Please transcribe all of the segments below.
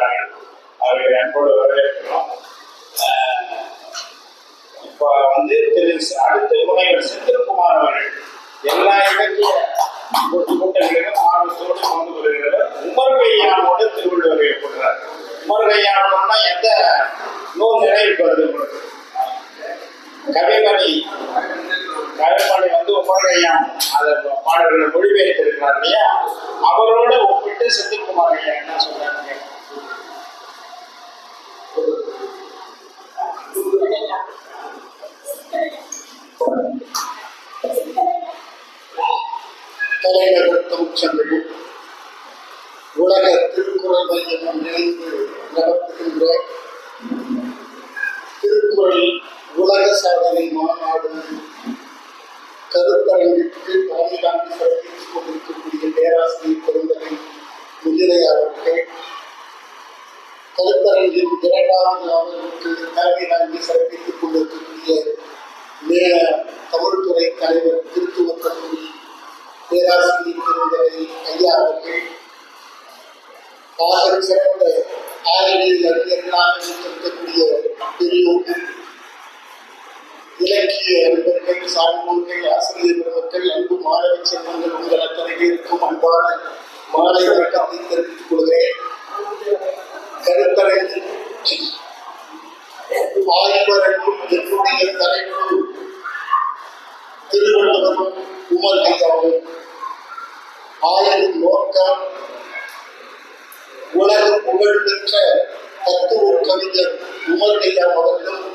வந்திருக்கிறார்கள் அவர்களை அன்போடு வரவேற்கிறோம். இப்போ வந்து திரு அடுத்த முனைவர் செந்தில்குமார் அவர்கள் எல்லா இலக்கிய கூட்டங்களிலும் ஆர்வத்தோடு கொண்டு வருகிறார் உமர் உமர்கையானோடு திருவள்ளுவர் ஏற்படுறார் உமர் உமர்கையானோன்னா எந்த நூல் நினைவுக்கு உங்களுக்கு? கவிமணி. கவிமணி வந்து உமர்கையான் அதை பாடல்களை மொழிபெயர்த்திருக்கிறார் இல்லையா? அவரோட ஒப்பிட்டு செந்தில்குமார் ஐயா என்ன சொல்றாங்க தலைநகர்த்தம் சென்றது உலக திருக்குறள் மையம் இணைந்து நடத்துகின்ற திருக்குறள் உலக சாதனை மாநாடு கருத்தரங்கிற்கு தலைமையிலாண்டு சிறப்பித்துக் கொண்டிருக்கக்கூடிய பேராசிரியர் பெருந்தகை முதிரையார் அவர்கள் கருத்தரங்கின் இரண்டாவது அவர்களுக்கு தலைமையிலாண்டு சிறப்பித்துக் கொண்டிருக்கக்கூடிய மேல தமிழ்துறை தலைவர் திருத்துவ கல்லூரி பேராசிரியர் பெருந்தகை ஐயா அவர்கள் ஆக சிறந்த ஆய்வில் அறிஞர்களாக இருக்கக்கூடிய பெரியோர்கள் இலக்கிய அன்பர்கள் சார்போர்கள் ஆசிரியர் பெருமக்கள் அன்பு மாணவ செல்வங்கள் உங்கள் அத்தனை பேருக்கும் அன்பான மாலை வணக்கத்தை தெரிவித்துக் கொள்கிறேன் கருத்தரங்கில் ஆய்வரங்கும் என்னுடைய தலைப்பு திருவள்ளுவரும் உமர் ஐயாவும் ஆய்வின் நோக்கம் உலக புகழ்பெற்ற தத்துவ கவிஞர் உமர் ஐயா அவர்களும்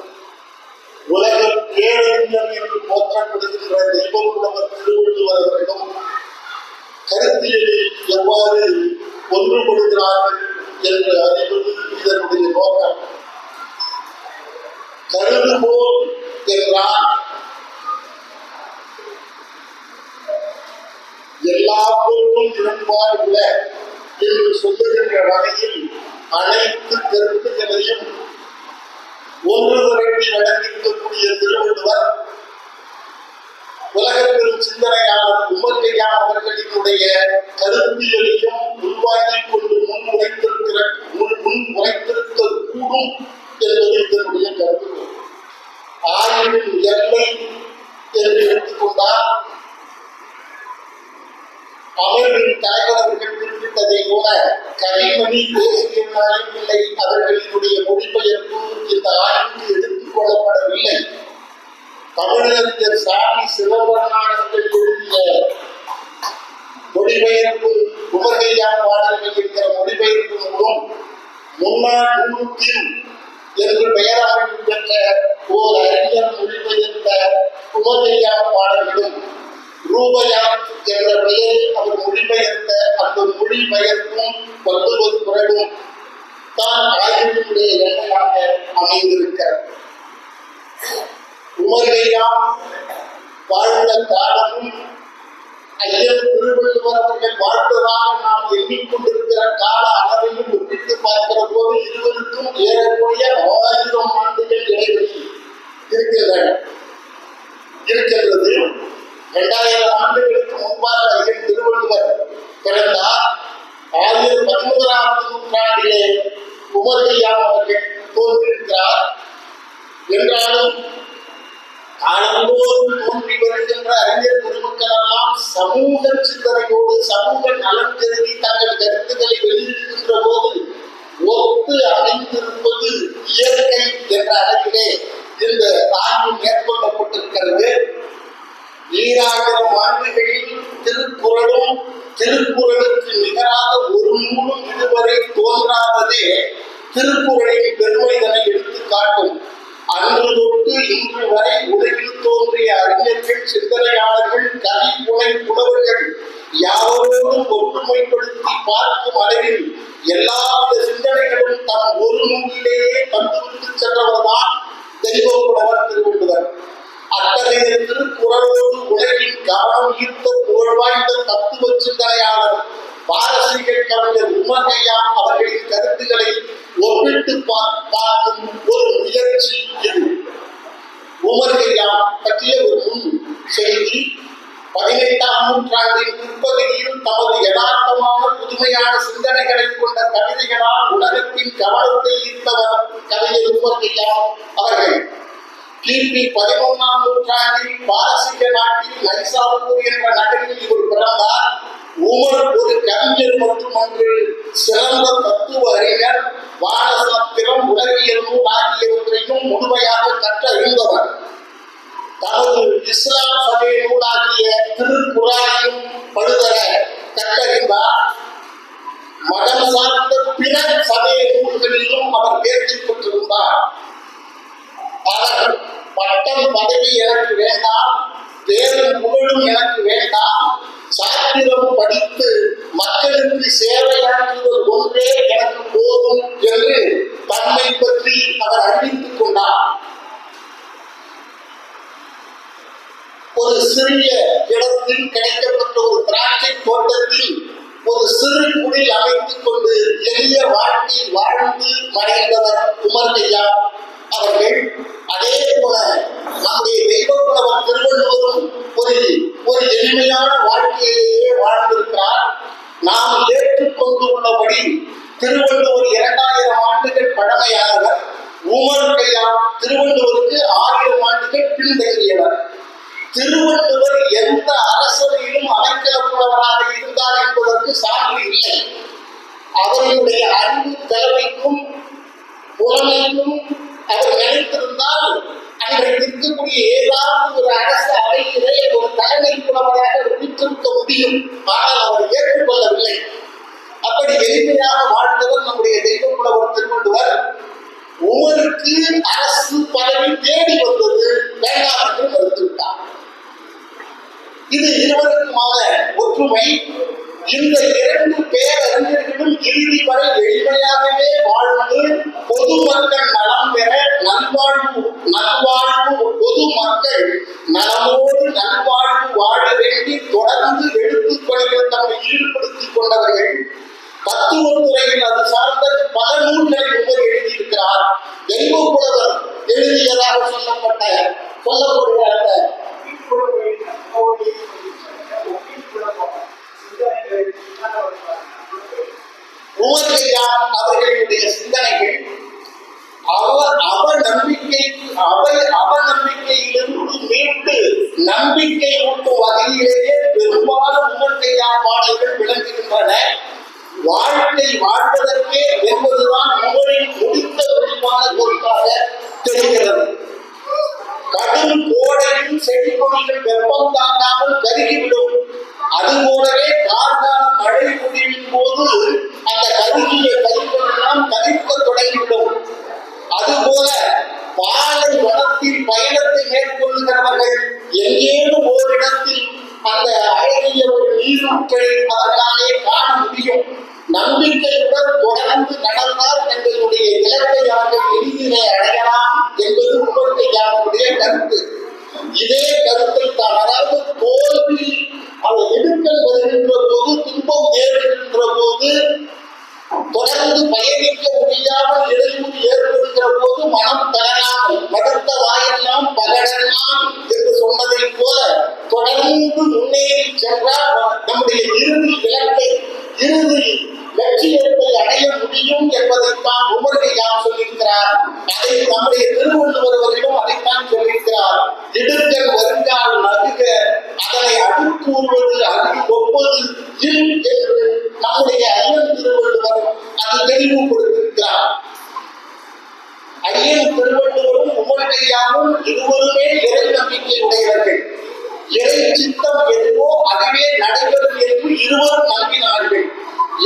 உலக பேரறிஞர் என்று போற்றப்படுகின்ற தெய்வம் புலவர் திருவள்ளுவர் அவர்களும் கருத்தியலில் எவ்வாறு ஒன்றுபடுகிறார்கள் என்று அறிவது இதனுடைய நோக்கம் கருதுகோள் என்றால் எல்லா பொருளும் இடன்பாடு உள்ள என்று சொல்லுகின்ற வகையில் அனைத்து கருத்துக்களையும் ஒன்று திரட்டி நடந்திருக்கக்கூடிய திருவள்ளுவர் உலகப்பெரும் சிந்தனையாளர் உமர்கையான் அவர்களினுடைய கருத்தியலையும் உருவாக்கி கொண்டு முன் உரைத்திருக்கிற முன் முன் உரைத்திருக்க கூடும் என்பது இதனுடைய கருத்து. ஆயுள் எல்லை என்று எடுத்துக்கொண்டால் அமர்வின் தலைவர்கள் அவர்கள் குறிப்பிட்டதை போல கனிமணி தேசிய பிள்ளை அவர்களினுடைய மொழிபெயர்ப்பு இந்த ஆய்வுக்கு எடுத்துக் கொள்ளப்படவில்லை தமிழறிஞர் சாமி சிவபெருமானவர்கள் எழுதிய மொழிபெயர்ப்பு உமர்கையான் பாடல்கள் என்கிற மொழிபெயர்ப்பு மூலம் முன்னாள் நூற்றில் என்று பெயராக பெற்ற ஓர் அறிஞர் மொழிபெயர்த்த உமர்கையான் பாடல்களும் ரூபயான் என்ற பெயரில் அவர் மொழிபெயர்த்த அந்த மொழிபெயர்ப்பும் வள்ளுவர் குரலும் தான் ஆயுதத்துடைய எண்ணமாக அமைந்திருக்கிறது உமர்கையாம் வாழ்ந்த காலமும் ஐயர் திருவள்ளுவர் அவர்கள் வாழ்ந்ததாக நாம் எண்ணிக்கொண்டிருக்கிற கால அளவையும் ஒப்பிட்டு பார்க்கிற போது இருவருக்கும் ஏறக்கூடிய ஆயிரம் ஆண்டுகள் இடைவெளி இருக்கிறது இருக்கிறது இரண்டாயிரம் ஆண்டுகளுக்கு முன்பாக ஐயன் திருவள்ளுவர் பிறந்தார். ஆயிரத்தி பதிமூன்றாவது நூற்றாண்டிலே உமர்கையாம் அவர்கள் தோன்றிருக்கிறார் என்றாலும் காலந்தோறும் தோன்றி வருகின்ற அறிஞர் பெருமக்கள் எல்லாம் சமூக சிந்தனையோடு சமூக நலன் கருதி தங்கள் கருத்துக்களை வெளியிடுகின்ற போது ஒத்து அமைந்திருப்பது இயற்கை என்ற அளவிலே இந்த ஆய்வு மேற்கொள்ளப்பட்டிருக்கிறது. ஈராயிரம் ஆண்டுகளில் திருக்குறளும் திருக்குறளுக்கு நிகராக ஒரு நூலும் இதுவரை தோன்றாததே திருக்குறளின் பெருமைதனை எடுத்து காட்டும் அன்று தொட்டு இன்று வரை உலகில் தோன்றிய அறிஞர்கள் சிந்தனையாளர்கள் கவி புனை புலவர்கள் யாரோடும் ஒற்றுமைப்படுத்தி பார்க்கும் அளவில் எல்லாவித சிந்தனைகளும் தம் ஒரு நூலிலேயே தந்துவிட்டு சென்றவர்தான் தெய்வ புலவர் திருவள்ளுவர். அத்தகைய திருக்குறளோடு உலகின் கவனம் ஈர்த்த புகழ் வாய்ந்த தத்துவ சிந்தனையாளர் பாரசீக கவிஞர் உமகையான் அவர்களின் கருத்துக்களை ஒப்பிட்டு பார்க்கும் ஒரு முயற்சி இது. உமகையான் பற்றிய ஒரு முன் செய்தி பதினெட்டாம் நூற்றாண்டின் பிற்பகுதியில் தமது யதார்த்தமான புதுமையான சிந்தனைகளை கொண்ட கவிதைகளால் உலகத்தின் கவனத்தை ஈர்த்தவர் கவிஞர் உமர்கையா அவர்கள். கிபி பதினொன்னாம் நூற்றாண்டில் பாரசீக நாட்டில் லைசாபூர் என்ற நகரில் இவர் பிறந்தார் உமர் ஒரு கவிஞர் மட்டுமன்று சிறந்த தத்துவ அறிஞர் வானசாத்திரம் உலகியல் நூல் ஆகியவற்றையும் முழுமையாக கற்றறிந்தவர் தனது இஸ்லாம் சபை நூலாகிய திருக்குறாயும் படுதர கற்றறிந்தார் மதம் சார்ந்த பிற சமய நூல்களிலும் அவர் தேர்ச்சி பெற்றிருந்தார். அவர் பட்டம் பதவி எனக்கு வேண்டாம் பேரும் புகழும் எனக்கு வேண்டாம். சாத்திரம் படித்து மக்களுக்கு சேவையாற்றுவது ஒன்றே எனக்கு போதும் என்று தன்னை பற்றி அவர் அறிவித்துக் கொண்டார். ஒரு சிறிய இடத்தில் கிடைக்கப்பட்ட ஒரு திராட்சை தோட்டத்தில் ஒரு சிறு குடில் அமைத்துக் கொண்டு எளிய வாழ்க்கை வாழ்ந்து மறைந்தவர் உமர்கையா அவர்கள் அதே போல நம்முடைய தெய்வப்புலவர் திருவள்ளுவரும் ஒரு ஒரு எளிமையான வாழ்க்கையிலேயே வாழ்ந்திருக்கிறார் நாம் ஏற்றுக்கொண்டுள்ளபடி திருவள்ளுவர் இரண்டாயிரம் ஆண்டுகள் பழமையானவர் உமர் கையா திருவள்ளுவருக்கு ஆயிரம் ஆண்டுகள் பின்தங்கியவர் திருவள்ளுவர் எந்த அரசவையிலும் அமைக்கலப்புலவராக இருந்தார் என்பதற்கு சான்று இல்லை அவர்களுடைய அறிவு தலைமைக்கும் புலமைக்கும் அவர் நினைத்திருந்தால் அன்றைக்கு இருக்கக்கூடிய ஏதாவது ஒரு அரசு அவையிலே ஒரு தலைமை புலவராக விட்டிருக்க முடியும். ஆனால் அவர் ஏற்றுக்கொள்ளவில்லை. அப்படி எளிமையாக வாழ்ந்தவர் நம்முடைய தெய்வ புலவர் திருவள்ளுவர். உமருக்கு அரசு பதவி தேடி வந்தது வேண்டாம் என்று மறுத்துவிட்டார். இது இருவருக்குமான ஒற்றுமை இந்த இரண்டு பேரறிஞர்களும் இறுதி வரை எளிமையாகவே வாழ்ந்து பொதுமக்கள் நலம் பெற நல்வாழ்வு நல்வாழ்வு பொதுமக்கள் நலமோடு நல்வாழ்வு வாழ வேண்டி தொடர்ந்து எழுத்துப் தம்மை ஈடுபடுத்திக் கொண்டவர்கள். தத்துவத்துறையில் அது சார்ந்த பல நூல்களை உமர் எழுதியிருக்கிறார். தெய்வ புலவர் எழுதியதாக சொல்லப்பட்ட சொல்லப்படுகிற அந்த உமர்கையான் அவர்களுடைய சிந்தனைகள் அவர் அவ நம்பிக்கை அவை அவ நம்பிக்கையிலிருந்து மீட்டு நம்பிக்கை ஊட்டும் வகையிலேயே பெரும்பாலும் உமர்கையா பாடல்கள் விளங்குகின்றன. வாழ்க்கை வாழ்வதற்கே என்பதுதான் உங்களின் முடித்த முடிவான பொருளாக தெரிகிறது. கடும் கோடையும் செடிகொடிகள் வெப்பம் தாங்காமல் கருகிவிடும். அதுபோலவே கார்கால மழை பொழிவின் போது அந்த அழகிய ஒரு நீரூற்றை அதனாலே காண முடியும். நம்பிக்கையுடன் தொடர்ந்து நடந்தால் எங்களுடைய இலக்கை அவர்கள் எளிதிலே அடையலாம் என்பது உங்களுடைய கருத்து. இதே கருத்தை தான் அதாவது தோல்வி அதை எடுக்கல் வருகின்ற போது துன்பம் ஏற்படுகின்ற போது தொடர்ந்து பயணிக்க முடியாமல் இடையூறு ஏற்படுகிற போது மனம் தளராமல் படுத்த வாயெல்லாம் பகடலாம் என்று சொன்னதை போல தொடர்ந்து முன்னேறி சென்றால் நம்முடைய இறுதி இலக்கை இறுதி லட்சியத்தை அடைய முடியும் என்பதைத்தான் உமர்கையாம் சொல்லியிருக்கிறார். அதை நம்முடைய திருவள்ளுவர் அவர்களும் அதைத்தான் சொல்லியிருக்கிறார். இடுக்கல் வருங்கால் நகுக அதனை அடுக்கூறுவது அடி ஒப்பது இல் என்று நம்முடைய ஐயன் திருவள்ளுவர் அது தெளிவுபடுத்தியிருக்கிறார் ஐயன் திருவள்ளுவரும் உமர்கையாவும் இருவருமே இறை நம்பிக்கை உடையவர்கள். இறை சித்தம் எதுவோ அதுவே நடைபெறும் என்று இருவரும் நம்பினார்கள்.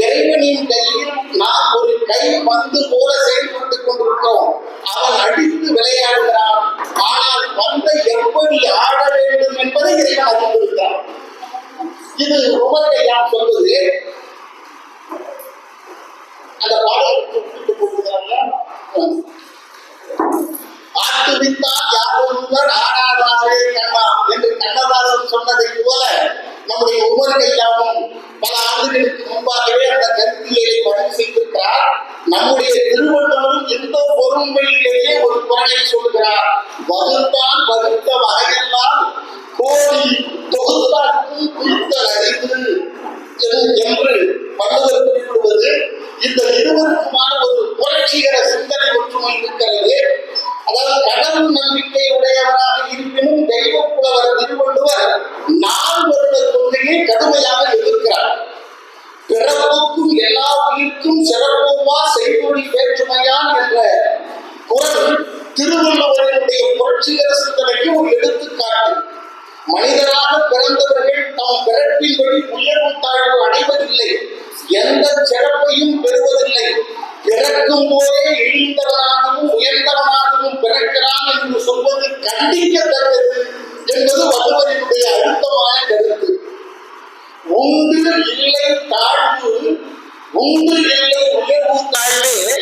இறைவனின் கையில் நாம் ஒரு கை பந்து போல செயல்பட்டுக் கொண்டிருக்கிறோம். அவன் அடித்து விளையாடுகிறான். ஆனால் பந்தை எப்படி ஆட வேண்டும் என்பதை இறைவன் அறிந்திருக்கிறான். இது உமர்கையான் சொல்வது அந்த பாடலை குறிப்பிட்டு போகிறாங்க ஆட்டுவித்தால் யாரொருவர் ஆடாதாரே கண்ணா என்று கண்ணதாரன் சொன்னதை போல நம்முடைய ஒவ்வொரு கையாவும் பல ஆண்டுகளுக்கு முன்பாகவே அந்த கருத்தியலை பதிவு செய்திருக்கிறார். நம்முடைய திருவள்ளுவரும் எந்த பொறுமையிலேயே ஒரு குரலை சொல்கிறார் வகுத்தான் வகுத்த வகையெல்லாம் கோடி தொகுத்தாக்கும் குறித்தல் அறிவு என்று- என்று வள்ளுவர் குறிப்பிடுவது இந்த இருவருக்குமான ஒரு புரட்சிகர சிந்தனை ஒற்றுமை இருக்கிறது. அதாவது கடவுள் நம்பிக்கையுடையவராக இருப்பினும் தெய்வ புலவர் திருவள்ளுவர் நான் வருட கொள்கையை கடுமையாக எதிர்க்கிறார். பிறப்புக்கும் எல்லா உயிர்க்கும் சிறப்புமா செய்தொழி வேற்றுமையான் என்ற குரல் திருவள்ளுவரினுடைய புரட்சிகர சிந்தனைக்கு ஒரு எடுத்துக்காட்டு. மனிதராக பிறந்தவர்கள் தம் பிறப்பின்படி உயர்வு தாழ்வு அடைவதில்லை. எந்த சிறப்பையும் பெறுவதில்லை. பிறக்கும் போதே இழிந்தவனாகவும் உயர்ந்தவனாகவும் பிறக்கிறான் என்று சொல்வது கண்டிக்கத்தக்கது என்பது வள்ளுவரினுடைய அழுத்தமான கருத்து. உண்டு இல்லை தாழ்வு உண்டு இல்லை உயர்வு தாழ்வே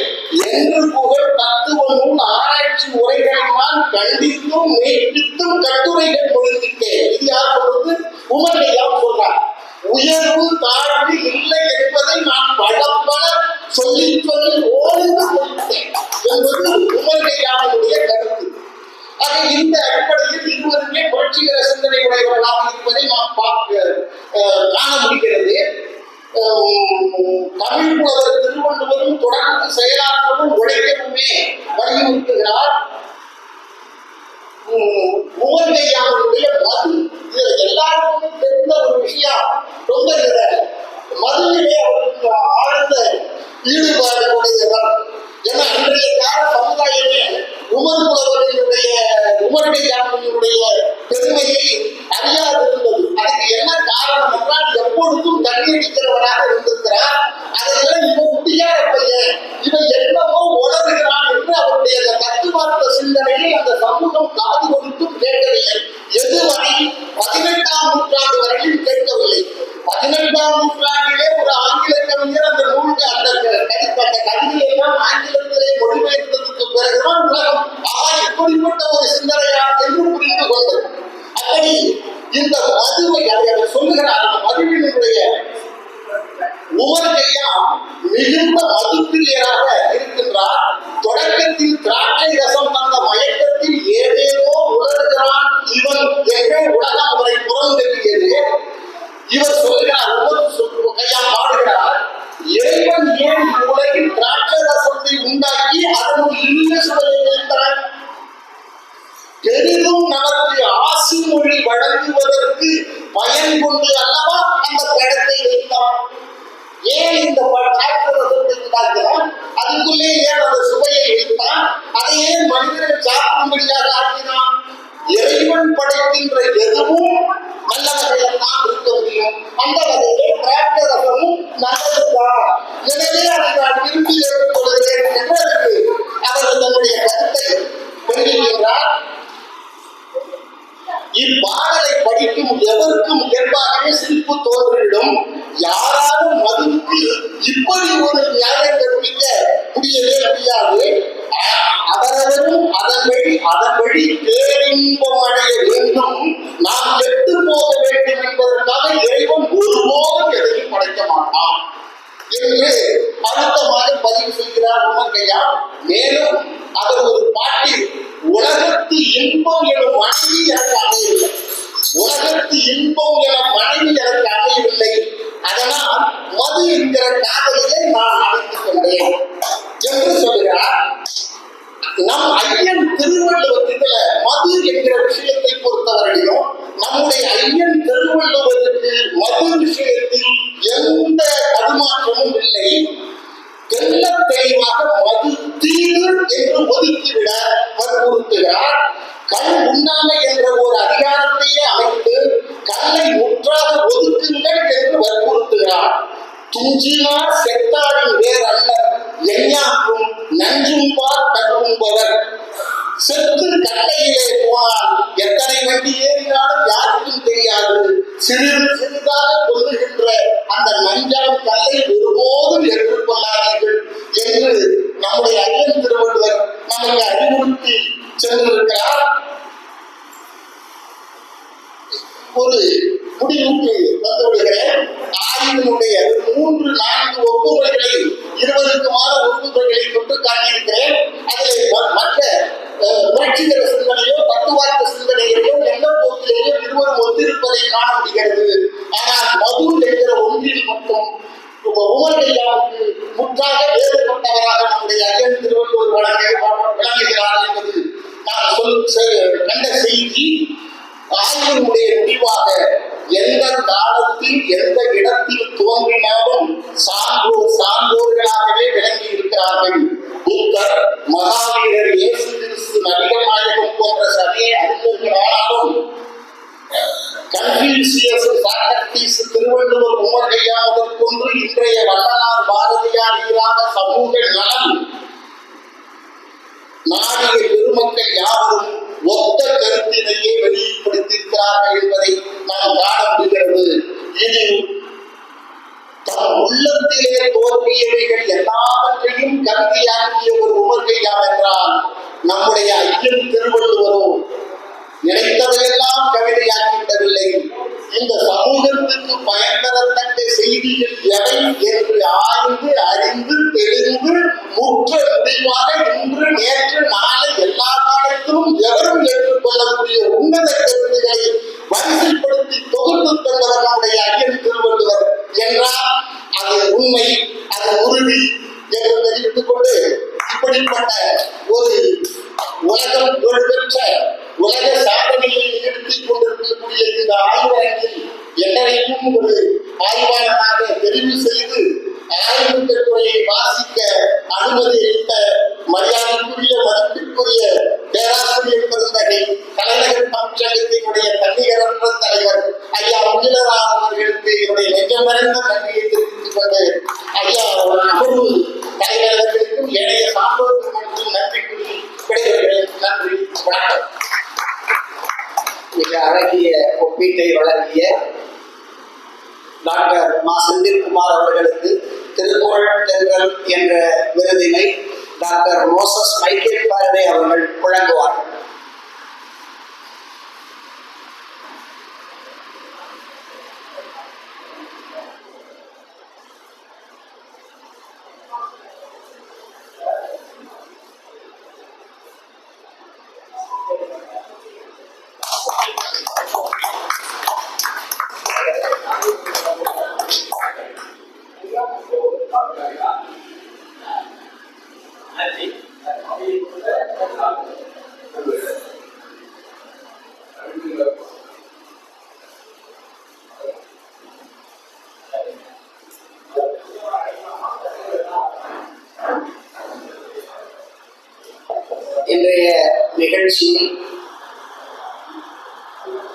என்று புகழ் தத்துவமும் ஆராய்ச்சி உரைகளினால் கண்டித்தும் மெய்ப்பித்தும் கட்டுரைகள் பொழுதிட்டேன் இது யார் சொல்றது? உமரையாம் சொன்னார் உயர்வு தாழ்வு இல்லை என்பதை நான் பல பல சொல்லி சொல்லி ஓய்ந்து கொண்டேன் என்பது உமர்கையாவுடைய கருத்து. ஆக இந்த அடிப்படையில் இருவருமே புரட்சிகர சிந்தனை உடையவர்களாக இருப்பதை நாம் பார்க்க காண முடிகிறது. தமிழ் புலவர் திருவள்ளுவரும் தொடர்ந்து செயலாற்றவும் உழைக்கவுமே வலியுறுத்துகிறார். உம், உமர்கையானுடைய மது இது எல்லாருக்குமே தெரிந்த ஒரு விஷயம் ரொம்ப இதுல மதுவிலே அவருக்கு ஆழ்ந்த ஈடுபாடு உடையவர் ஏன்னா இன்றைய கால சமுதாயமே உமர் புலவர்களுடைய உமர்கை பெருமையை பெருமையை அறியாதிருந்தது அதுக்கு என்ன காரணம் என்றால் எப்பொழுதும் தண்ணி அடிக்கிறவராக இருந்திருக்கிறார். அதையெல்லாம் இவன் முடியாத பையன் இவன் என்னவோ உணர்கிறான் என்று அவருடைய அந்த தத்துவார்த்த சிந்தனையை அந்த சமூகம் காது கொடுத்தும் கேட்கவில்லை. எதுவரை பதினெட்டாம் நூற்றாண்டு வரையில் கேட்கவில்லை. பதினெட்டாம் நூற்றாண்டிலே ஒரு ஆங்கில கவிஞர் அந்த நூலுக்கு அந்த கடித்த அந்த கவிதையை எல்லாம் ஆங்கிலத்திலே மொழிபெயர்த்ததுக்கு பிறகுதான் உலகம் ஆஹா இப்படிப்பட்ட ஒரு சிந்தனையா என்று புரிந்து கொண்டது அப்படி இந்த மதுவை அதை சொல்லுகிறார் அந்த மதுவினுடைய உமர்கையா மிகுந்த மதுப்பிரியராக இருக்கின்றார். தொடக்கத்தில் திராட்சை ரசம் தந்த மயக்கத்தில் ஏதேதோ உணர்கிறான் இவன் என்று உலகம் அவரை புறந்தெறியது இவர் சொல்கிறார் உமர் கையா பாடுகிறார் இறைவன் ஏன் உலகில் திராட்சை ரசத்தை உண்டாக்கி அதனுள் இனிய சுவையை வைத்தான் பெரிதும் பாசி மொழி வழங்குவதற்கு பயன் கொண்டு அல்லவா அந்த படத்தை வைத்தான் ஏன் இந்த டிராக்டர் அதுக்குள்ளே ஏன் அந்த சுவையை வைத்தான் அதை ஏன் மனிதர்கள் சாப்பிடும்படியாக ஆக்கினான். இறைவன் படைக்கின்ற எதுவும் நல்ல வகையில் தான் இருக்க முடியும். அந்த வகையில் டிராக்டர் ரசமும் நல்லதுதான். எனவே அதை நான் விரும்பி ஏற்றுக்கொள்கிறேன் என்று அதற்கு அவர் தன்னுடைய கருத்தை தெரிவிக்கின்றார் இப்பாடலை படிக்கும் எவருக்கும் இயல்பாகவே சிரிப்பு தோன்றிடும் யாராலும் மதுவுக்கு இப்படி ஒரு நியாயம் கற்பிக்க முடியவே முடியாது. அவரவரும் அதன்படி அதன்படி பேரின்பம் அடைய வேண்டும். நாம் கெட்டு போக வேண்டும் என்பதற்காக இறைவன் ஒருபோதும் எதையும் படைக்க மாட்டான். என்று அழுத்தமாக பதிவு செய்கிறார் உமக்கையா? மேலும் அவர் ஒரு பாட்டில் உலகத்து இன்பம் எனும் மனைவி எனக்கு அமையவில்லை. உலகத்து இன்பம் என மனைவி எனக்கு அமையவில்லை. அதனால் மது என்கிற காதலியை நான் அழைத்துக் கொண்டேன். என்று சொல்கிறார். நம் ஐயன் திருவள்ளுவர் இதுல மது என்கிற விஷயத்தை பொறுத்தவரையிலும் நம்முடைய ஐயன் திருவள்ளுவருக்கு மது விஷயத்தில் எந்த பரிமாற்றமும் இல்லை. தெல்ல தெளிவாக மது தீது என்று ஒதுக்கிவிட வற்புறுத்துகிறார். கண் உண்ணாமை என்ற ஒரு அதிகாரத்தையே அமைத்து கண்ணை முற்றாக ஒதுக்குங்கள் என்று வற்புறுத்துகிறார். துஞ்சினார் செத்தாரின் வேர் அல்ல எஞ்ஞாக்கும் நஞ்சும்பார் கண்ணும்பவர் செத்து கட்டையிலே போனால் எத்தனை வண்டி ஏறினாலும் யாருக்கும் தெரியாது. சிறிது சிறிதாக கொள்ளுகின்ற அந்த நஞ்சாம் கல்லை ஒருபோதும் ஏற்றுக்கொள்ளாதீர்கள் என்று நம்முடைய ஐயன் திருவள்ளுவர் நமக்கு அறிவுறுத்தி சென்றிருக்கிறார். ஒரு முடிவுக்கு வந்துவிடுகிறேன். ஆய்வினுடைய மூன்று நான்கு ஒப்புமைகளை இருபதுக்கு மாத ஒப்புமைகளை தொட்டு காட்டியிருக்கிறேன். காண நாடிய பெருமக்கள் யாரும் ஒத்த கருத்தினையே வெளிப்படுத்தியிருக்கிறார்கள் என்பதை நாம் காண முடிகிறது இது தன் உள்ளத்திலே தோன்றியவைகள் எல்லாவற்றையும் கருதியாக்கிய ஒரு உமர்கையா என்றால் நம்முடைய ஐயன் திருவள்ளுவரோ நினைத்ததையெல்லாம் கவிதையாக்கிவிடவில்லை. இந்த சமூகத்துக்கு பயன்பெறத்தக்க செய்திகள் எவை என்று ஆய்ந்து அறிந்து தெரிந்து முற்ற முடிவாக இன்று நேற்று நாளை எல்லா காலத்திலும் எவரும் ஏற்றுக்கொள்ளக்கூடிய உன்னத கருத்துக்களை வரிசைப்படுத்தி தொகுத்து தந்தவர் நம்முடைய ஐயன் திருவள்ளுவர் என்றால் அது உண்மை அது உறுதி என்று தெரிவித்துக் கொண்டு இப்படிப்பட்ட ஒரு உலகம் புகழ்பெற்ற உலக சாதனையை நிகழ்த்திக் கொண்டிருக்கக்கூடிய இந்த ஆய்வரங்கில் என்னையும் ஒரு ஆய்வாளராக தெரிவு செய்து ஆய்வு கட்டுரையை வாசிக்க அனுமதி அளித்த மரியாதைக்குரிய மதிப்பிற்குரிய பேராசிரியர் பெருந்தகை தலைநகர் தமிழ்ச்சங்கத்தினுடைய தன்னிகரற்ற தலைவர் ஐயா முகிலரா அவர்களுக்கு என்னுடைய நெஞ்சம் நெஞ்சமறிந்த நன்றியை தெரிவித்துக் கொண்டு ஐயா அமர்வு தலைவர்களுக்கும் ஏனைய சான்றோர்களுக்கும் நன்றி கூறி விடைபெறுகிறேன். நன்றி வணக்கம். மிக அழகிய ஒப்பீட்டை வழங்கிய டாக்டர் மா செந்தில்குமார் அவர்களுக்கு திருக்குறள் தென்றல் என்ற விருதினை டாக்டர் மோசஸ் மைக்கேல் பாரதே அவர்கள் வழங்குவார்கள் நிகழ்ச்சி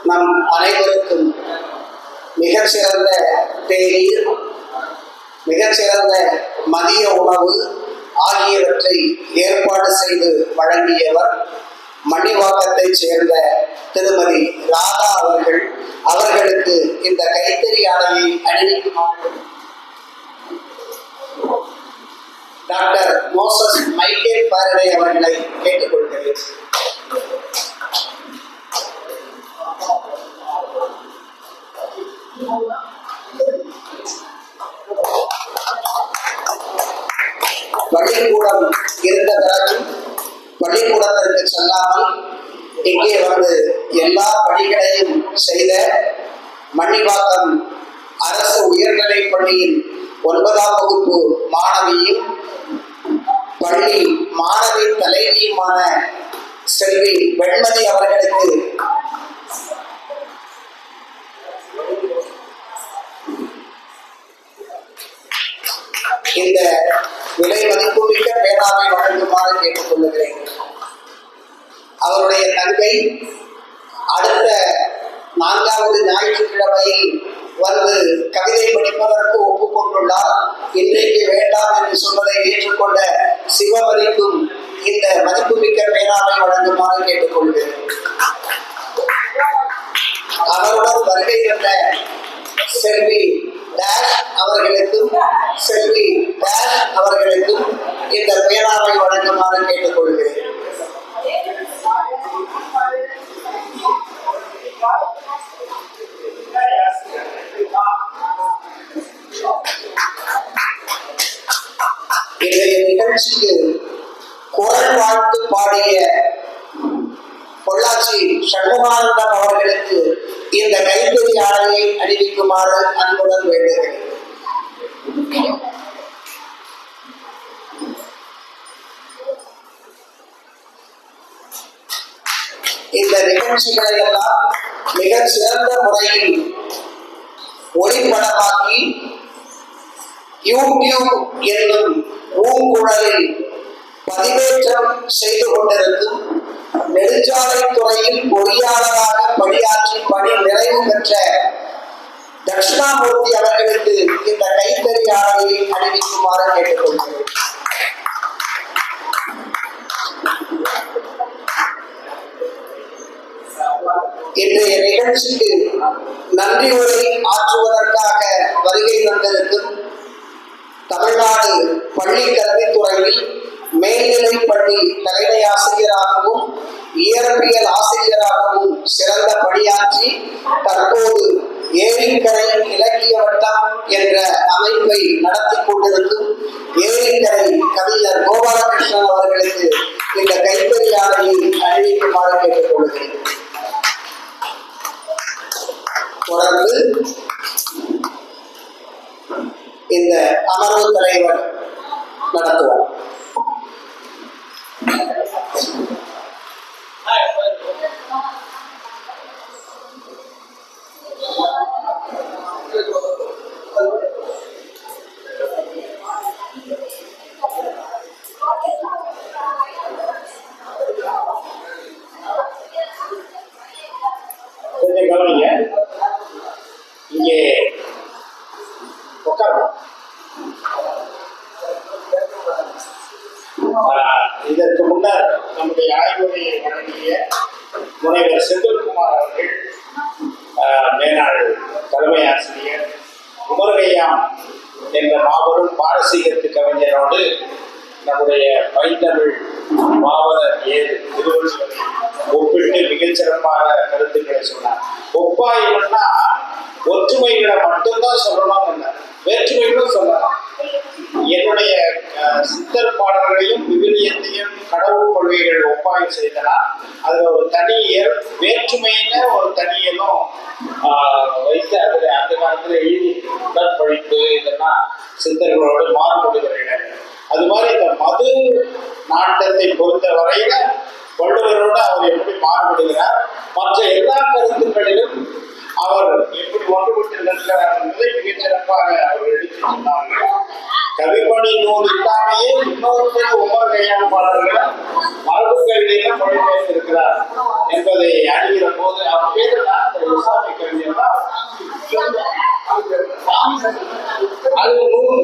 நம் அனைவருக்கும் மிகச்சிறந்த தேநீர் மிகச்சிறந்த மதிய உணவு ஆகியவற்றை ஏற்பாடு செய்து வழங்கியவர் மணிவாக்கத்தைச் சேர்ந்த திருமதி ராதா அவர்கள். அவர்களுக்கு இந்த கைத்தறி ஆடையை அணிவிக்குமாறு டாக்டர் மோசஸ் மைக்கேல் பாரதே அவர்களை கேட்டுக்கொள்கிறேன். பள்ளிக்கூடம் இருந்த பிறகு பள்ளிக்கூடத்திற்கு செல்லாமல் இங்கே வந்து எல்லா பணிகளையும் செய்த மண்ணிவாக்கம் அரசு உயர்நிலை பள்ளியின் ஒன்பதாம் வகுப்பு மாணவியும் பள்ளி மாணவி தலைவியுமான செல்வி வெண்மதி அவர்களுக்கு இந்த விலை மதிப்புமிக்க பேனாவை வழங்குமாறு கேட்டுக்கொள்ளுகிறேன் அவருடைய தங்கை அடுத்த நான்காவது ஞாயிற்றுக்கிழமையில் வந்து கவிதை படிப்பதற்கு ஒப்புக்கொண்டுள்ளார். இன்றைக்கு வேண்டாம் என்று சொன்னதை ஏற்றுக்கொண்ட சிவமதிக்கும் இந்த மதிப்புமிக்க பேனாவை வழங்குமாறு கேட்டுக்கொள்கிறேன். அவருடன் வருகை தந்த செல்வி டேஷ் அவர்களுக்கும் செல்வி டேஷ் அவர்களுக்கும் இந்த பேராவை வழங்குமாறு கேட்டுக்கொள்கிறேன். இன்றைய நிகழ்ச்சிக்கு குரல் வாழ்த்து பாடிய பொள்ளாச்சி சண்முகானந்தம் அவர்களுக்கு இந்த கைத்தறி ஆணையை அறிவிக்குமாறு அன்புடன் வேண்டுகிறேன் இந்த நிகழ்ச்சிகளை எல்லாம் மிக சிறந்த முறையில் ஒளிப்படமாக்கி யூடியூப் என்னும் பூங்குழலில் பதிவேற்றம் செய்து கொண்டிருக்கும் நெடுஞ்சாலைத் துறையில் பொறியாளராக பணியாற்றி பணி நிறைவு பெற்ற தட்சிணாமூர்த்தி அவர்களுக்கு இந்த கைத்தறி ஆடையை அறிவிக்குமாறு கேட்டுக்கொள்கிறேன். இன்றைய நிகழ்ச்சிக்கு நன்றி உரை ஆற்றுவதற்காக வருகை தந்திருக்கும் தமிழ்நாடு பள்ளி கல்வித்துறையில் மேல்நிலை பள்ளி தலைமை ஆசிரியராகவும் இயற்பியல் ஆசிரியராகவும் சிறந்த பணியாற்றி தற்போது ஏரிக்கரை இலக்கிய வட்டம் என்ற அமைப்பை நடத்தி கொண்டிருக்கும் ஏரிக்கரை கவிஞர் கோபாலகிருஷ்ணன் அவர்களுக்கு இந்த கைத்தறியாளரை அறிவிக்குமாறு கேட்டுக்கொள்கிறேன். தொடர்ந்து இந்த அமர்வு தலைவர் நடத்துவார். கொஞ்சம் கவனிங்க இங்கே உட்காருங்க ஆஹ், இதற்கு முன்னர் நம்முடைய ஆய்வுரையை வழங்கிய முனைவர் செந்தில்குமார் அவர்கள் ஆஹ், மேனாள் தலைமை ஆசிரியர் உமர்கையாம் என்ற மாபெரும் பாரசீகத்து கவிஞரோடு நம்முடைய பைந்தமிழ் மாவலர் ஏது திருவள்ளுவரை ஒப்பிட்டு மிகச்சிறப்பாக கருத்துக்களை சொன்னார் ஒப்பாயிரம்னா ஒற்றுமைகளை மட்டும்தான் சொல்லணும் இல்லை. வேற்றுமைகளும் சொல்லலாம். என்னுடைய சித்தர் பாடல்களையும் விவிலியத்தையும் கடவுள் கொள்கைகள் ஒப்பாயம் செய்தனா அதுல ஒரு தனி இயல் ஒரு தனியனும் வைத்து அதுல அந்த காலத்துல எழுதி உடற்பழிப்பு இதெல்லாம் சித்தர்களோடு மாறுபடுகிற இடங்கள் அது மாதிரி இந்த மது நாட்டத்தை பொறுத்த வரையில வள்ளுவரோடு அவர் எப்படி மாறுபடுகிறார் மற்ற எல்லா கருத்துக்களிலும் அவர் எப்படி ஒன்றுபட்டு என்பதை மிகச் சிறப்பாக அவர் எடுத்து சொன்னார்கள் கவிமணி நூல் இல்லாமையே இன்னொரு உமர் கையாள் மரபு மரபு கவிதையில மொழிபெயர்த்திருக்கிறார் என்பதை அறிகிற போது அவர் பேரு தான் இஸ்லாமிய கவிஞர் தான். அது நூல்.